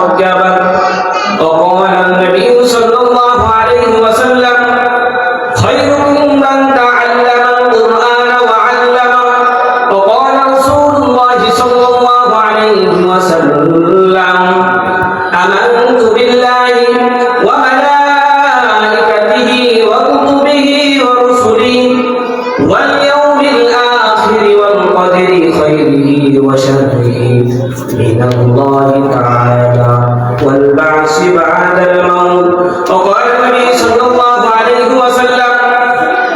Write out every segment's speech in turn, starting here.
আমাকে আবার وشره من الله تعالى. والبعث بعد الموت. وقال النبي صلى الله عليه وسلم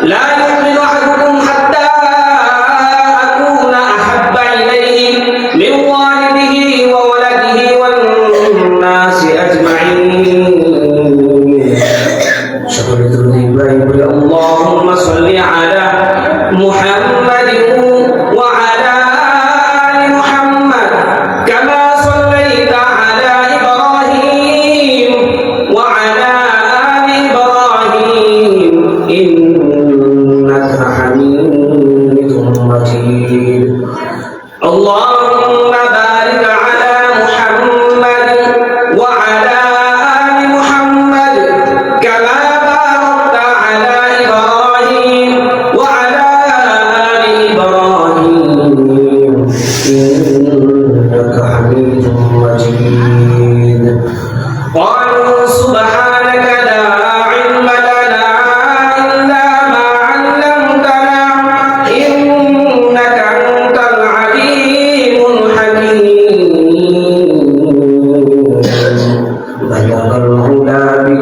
لا يؤمن أحدكم حتى أكون أحب إليه من والده وولده والناس أجمعين. شكر الذنوب اللهم صل على محمد وعلى الهدى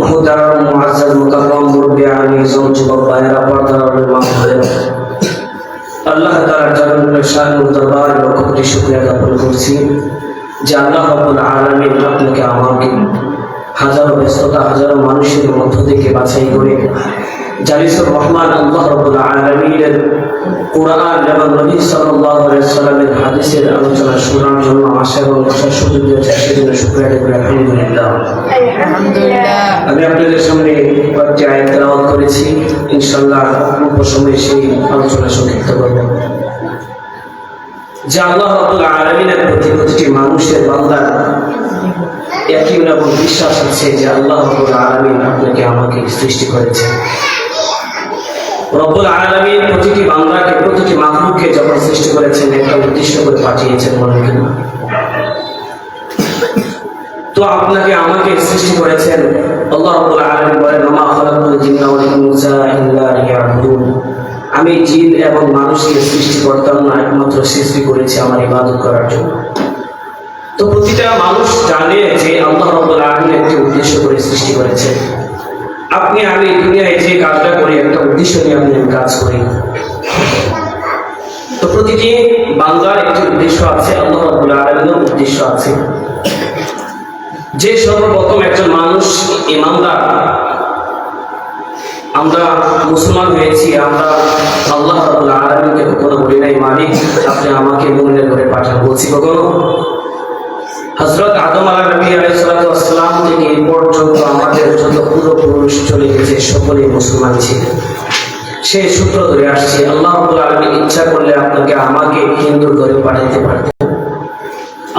মহতারাম মুআজ্জাজ মুকাররম মুরব্বি আলী জম যুবক ভাইয়েরা, পর্দার মাহফিলের আল্লাহ তাআলার জালালুল শান ও দরবার লক্ষ কোটি শুকরিয়া জ্ঞাপন করছি যে আল্লাহ রাব্বুল আলামিন আপনাকে, আমাকে হাজারো ব্যস্ততা, হাজারো মানুষের মধ্য থেকে বাছাই করে জালিসুর রহমান আল্লাহ রাব্বুল আলামিনের কোরআন এবং নবী সাল্লাল্লাহু আলাইহি সাল্লামের হাদিসের আলোচনা শোনার জন্য আশা এবং আশা সুযোগ দিয়েছে সেজন্য শুকরিয়া করি। আলহামদুলিল্লাহ। আলহামদুলিল্লাহ। আমি আপনাদের সামনে কয়েকটি আয়াত তেলাওয়াত করেছি ইনশাআল্লাহ অল্প সময়ে সেই আলোচনা সংক্ষিপ্ত করব। যে আল্লাহ রাব্বুল আলামিনের প্রতি প্রতিটি মানুষের বান্দার একই এবং বিশ্বাস আছে যে আল্লাহ রাব্বুল আলামিন আপনাকে আমাকে সৃষ্টি করেছেন। রব্বুল আলামিন প্রতিটি বান্দাকে প্রতিটি মাহলুককে যখন সৃষ্টি করেছেন একটা উদ্দেশ্য করে পাঠিয়েছেন বলেন কিনা তো আপনাকে আমাকে সৃষ্টি করেছেন। আমি জিন এবং মানুষকে সৃষ্টি করতাম না, একমাত্র সৃষ্টি করেছি আমার ইবাদত করার জন্য। তো প্রতিটা মানুষ জানে যে আল্লাহ রাব্বুল আলামিন একটি উদ্দেশ্য করে সৃষ্টি করেছে আপনি, আমি দুনিয়ায় যে কাজটা করি, একটা উদ্দেশ্য নিয়ে আপনি আমি কাজ করি। তো প্রতিটি বাংলার একটি উদ্দেশ্য আছে, আল্লাহ রাব্বুল আলামিনের উদ্দেশ্য আছে। যে সর্বপ্রথম একজন মানুষ ইমানদার, আমরা মুসলমান হয়েছি, আমরা আল্লাহ আলামিনকে কখনো বলি নাই, মালিক, আপনি আমাকে মুমিনের ঘরে পাঠান, বলছি কখনো। হযরত আদম নবী আলাইহিস থেকে এই পর্যন্ত আমাদের যত পূর্বপুরুষ চলে গেছে, সকলেই মুসলমান ছিলেন সেই সূত্র ধরে আসছে, আল্লাহ আলামিন ইচ্ছা করলে আপনাকে আমাকে হিন্দুর ঘরে পাঠাইতে পারতেন।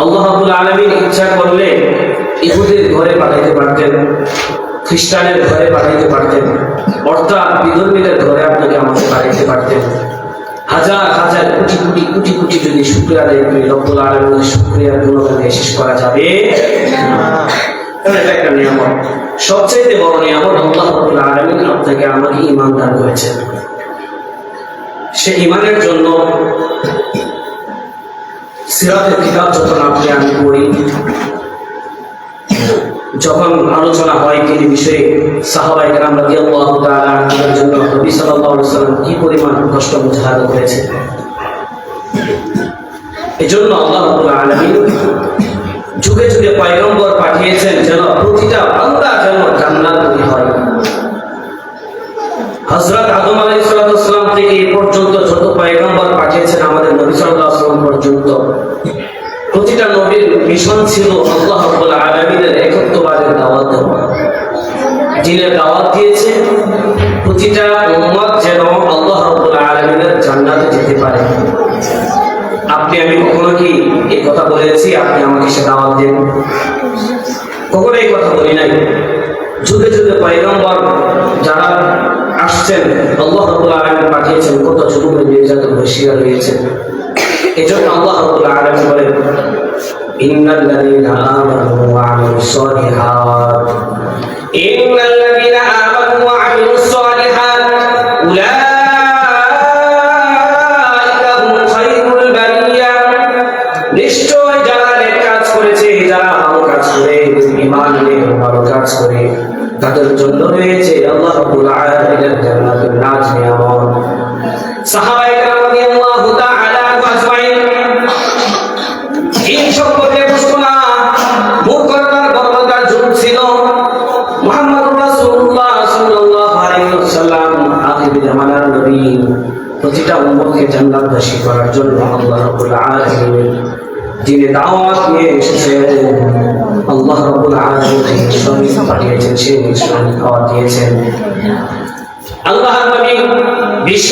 আল্লাহ আলামিন ইচ্ছা করলে ইহুদের ঘরে পাঠাইতে পারতেন, খ্রিস্টানের ঘরে পাঠাইতে পারতেন, অর্থাৎ বিধর্মীদের ঘরে আপনাকে আমাকে পাঠাইতে পারতেন। হাজার হাজার, কোটি কোটি কোটি কোটি যদি শুক্রিয়া আদায় করি রব্বুল আলমীর শুক্রিয়ার গুণগানে শেষ করা যাবে। এটা একটা নিয়ামত। সবচাইতে বড় নিয়ামত আল্লাহ রব্বুল আলমিন আপনাকে আমাকে ইমান দান করেছেন। সে ইমানের জন্য সিরাতের কিতাব যখন আপনি আমি পড়ি যখন আলোচনা হয় এই বিষয়ে সাহাবাই আনহুর জন্য নবী সাল্লাম কি পরিমাণ কষ্ট মুজাহাদা করেছে এজন্য আল্লাহ আলামিন যুগে যুগে পয়গম্বর পাঠিয়েছেন যেন প্রতিটা বান্দা যেন হয়। হযরত আদম আলাইহিস সালাম থেকে এই পর্যন্ত যত পাঠিয়েছেন আমাদের নবী ওয়াসাল্লাম পর্যন্ত প্রতিটা নবীর মিশন ছিল আল্লাহ রাব্বুল আলামিনের একত্ববাদের দাওয়াত দেওয়া। যিনি দাওয়াত দিয়েছে, প্রতিটা উম্মত যেন আল্লাহ আলামিনের জান্নাতে যেতে পারে। আপনি, আমি কখনো কি এই কথা বলেছি? আপনি আমাকে সে দাওয়াত দেন। কখনো এই কথা বলি নাই। যুগে যুগে পয়গম্বর যারা আসছেন, আল্লাহ আলামিন পাঠিয়েছেন, কত যুবকের নির্যাতন শিকার হয়েছে। এজন্য আল্লাহ রাব্বুল আলামিন বলেন ইন্নাল লাযীনা আমানু ওয়া আমিলুস সালিহাত। ইন্নাল লাযীনা আমানু ওয়া আমিলুস সালিহাত, উলাইকা নিশ্চয় যারা নেক কাজ করেছে, যারা ভালো কাজ করে, ঈমান নিয়ে ভালো কাজ করে, তাদের জন্য রয়েছে আল্লাহ রাব্বুল আলামিনের জান্নাতুল নাজ নিয়ামত। সাহাবায়ে রাসূলুল্লাহ সাল্লাল্লাহু আলাইহি ওয়াসাল্লাম বিশ্ব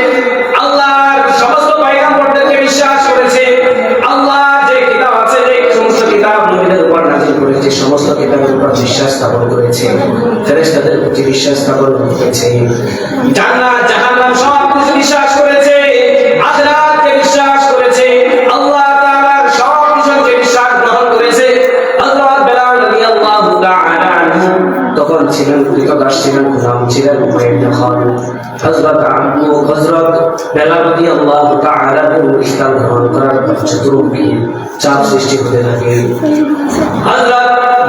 সমস্ত কিতাবের উপর বিশ্বাস স্থাপন করেছে ফেরেশতাদের প্রতি বিশ্বাস স্থাপন করেছে। জান্নাত জাহান্নাম সব কিছু বিশ্বাস করেছে আখিরাতকে বিশ্বাস করেছে আল্লাহ তাআলার সব কিছুকে বিশ্বাস গ্রহণ করেছে। হযরত বেলাল রাদিয়াল্লাহু তাআলা আনহু তখন ছিলেন কৃতদাস ছিলেন গোলাম ছিলেন উমাইর ইবনে খালিদ হযরত আবু হযরত বেলাল রাদিয়াল্লাহু তাআলা ইসলাম গ্রহণ করার চতুর্মুখী চাপ সৃষ্টি হতে থাকে। হযরত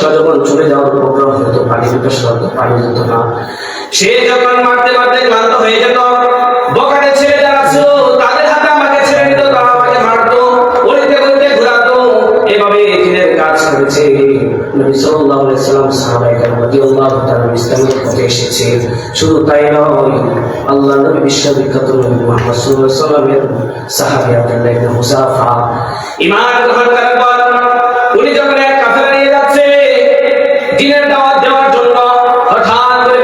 নিঃশ্বাসটা যখন চলে যাওয়ার হতো, পানি পানি দিত না। সে যখন মারতে মারতে হয়ে যেত তাদের হাতে আমাকে ছেড়ে দিত, তারা আমাকে মারতো। ঘুরাতো। এভাবে কাজ করেছে। আল্লাহ বিশ্ববিখ্যাত নবী ঈমান গ্রহণ করার দিনের দাওয়াত দেওয়ার জন্য হঠাৎ করে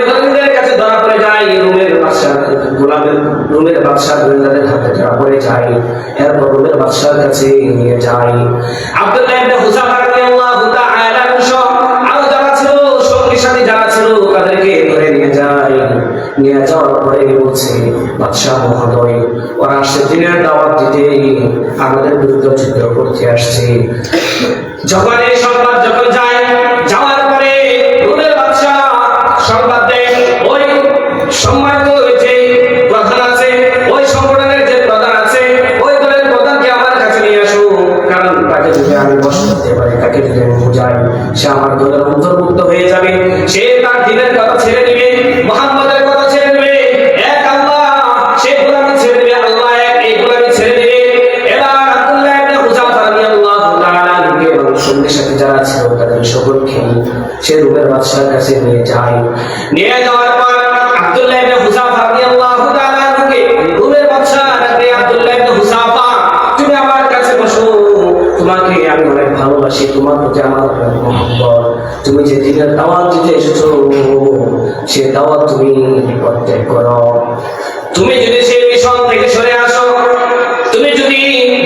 কাছে ধরা পড়ে যায় রুমের বাদশা গোলামের রুমের বাদশা গোয়েন্দাদের হাতে ধরা পড়ে যায়। এরপর রুমের কাছে নিয়ে যায়। আব্দুল্লাহ ইবনে রাদিয়াল্লাহু তাআলা যারা ছিল সঙ্গী যারা ছিল, তাদেরকে ধরে নিয়ে যায়। নিয়ে যাওয়ার পরে বলছে, বাদশাহ মহোদয়, ওরা দাওয়াত দিতে আমাদের বিরুদ্ধে যুদ্ধ করতে আসছে। যখন এই সে আমার দলের অন্তর্ভুক্ত হয়ে যাবে। সে তার দিনের কথা ছেড়ে দিবে, মোহাম্মদের কথা ছেড়ে দিবে। এক আল্লাহ, সে কাছে নিয়ে যায়। নিয়ে যাওয়ার পর আব্দুল্লাহ ইবনে হুযাফা রাদিয়াল্লাহু তাআলা তুমি আমার কাছে বসো। তোমাকে আমি অনেক ভালোবাসি, তোমার প্রতি আমার তুমি যে দিনের দাওয়াত দিতে এসেছ, সে দাওয়াত তুমি প্রত্যেক করো। তুমি যদি সেই মিশন থেকে সরে আসো, তুমি যদি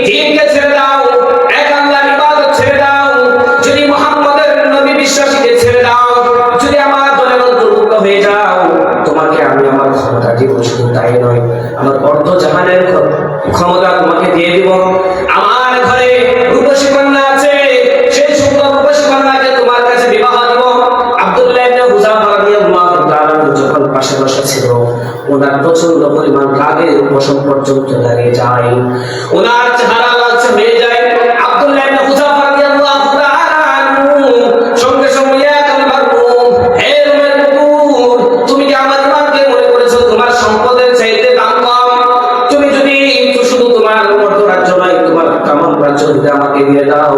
দিনকে ছেড়ে দাও, এক ছেড়ে দাও, যদি বিশ্বাসীকে ছেড়ে দাও, যদি আমার হয়ে যাও, তোমাকে আমি আমার ক্ষমতা তাই নয়, আমার অর্ধ জাহানের ক্ষমতা তোমাকে দিয়ে দিব। পাশে বসা ছিল। ওনার প্রচণ্ড পরিমাণ রাগে বসন পর্যন্ত দাঁড়িয়ে যায়। ওনার চেহারা হয়ে যায়। আমার চাইতে তুমি যদি শুধু তোমার অর্ধ রাজ্য নয়, তোমার আমাকে দিয়ে দাও,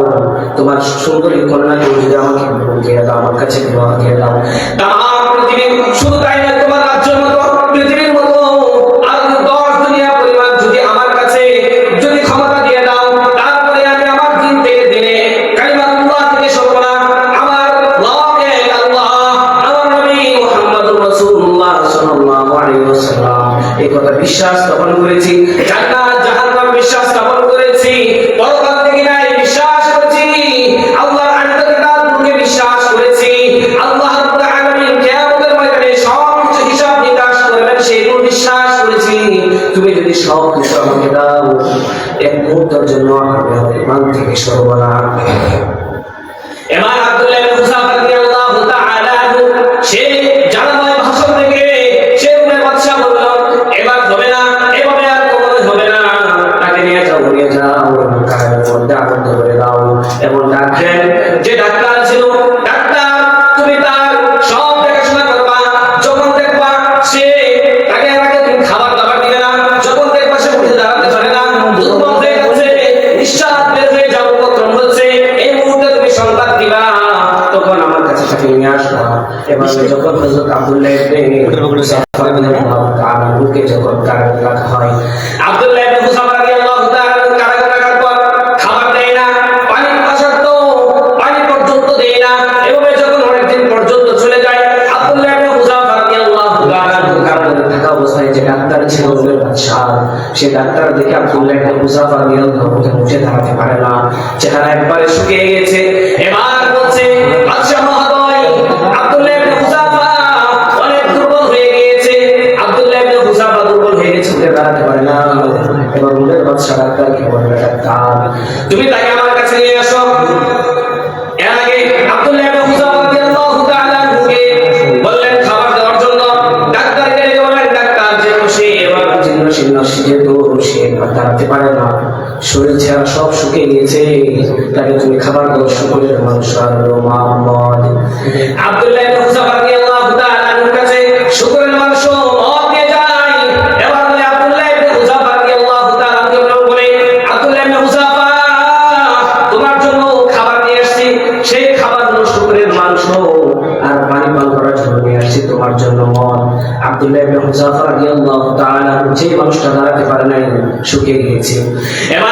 তোমার সুন্দরী কন্যাকে যদি আমাকে দাও, আমার কাছে দিয়ে দাও। পৃথিবী শুধু তাই নয় এই নিয়ে যাও নিয়ে যাও কারাগারের মধ্যে আবদ্ধ করে দাও এবং ডাকলেন যে ডাক্তার ছিল ডাক্তার তুমি তার সব দেখাশোনা করবা যখন দেখবা সে তাকে আগে তুমি খাবার দাবার দিবে না যখন দেখবা সে উঠে দাঁড়াতে পারে না দুর্বল হয়ে যাচ্ছে নিঃশ্বাস বের হয়ে উপক্রম হচ্ছে এই মুহূর্তে তুমি সংবাদ দিবা তখন আমার কাছে তাকে নিয়ে আসবা। এবার যখন হযরত আব্দুল্লাহ ইবনে তাআলা বুকে যখন রাখা হয় আব্দুল্লাহ ইবনে সে ডাক্তার দেখে আব্দুল্লাহ ইবনে মুসাফির রাদিয়াল্লাহু আনহু দাঁড়াতে পারে না। চেহারা একবারে শুকিয়ে গেছে এবার বলছে বাদশাহ মহোদয়, আব্দুল্লাহ ইবনে অনেক দুর্বল হয়ে গিয়েছে। আব্দুল্লাহ ইবনে দুর্বল হয়ে গেছে উঠে দাঁড়াতে পারে না। এবার উঠে বাদশাহ ডাক্তারকে বলবে ডাক্তার, তুমি তাকে আমার দাঁড়াতে পারে না। শরীর ছাড়া সব শুকিয়ে গেছে তাকে তুমি খাবার দাও, শুকুরের মানুষ আব্দুল্লাহ শুকিয়ে গিয়েছিল এবার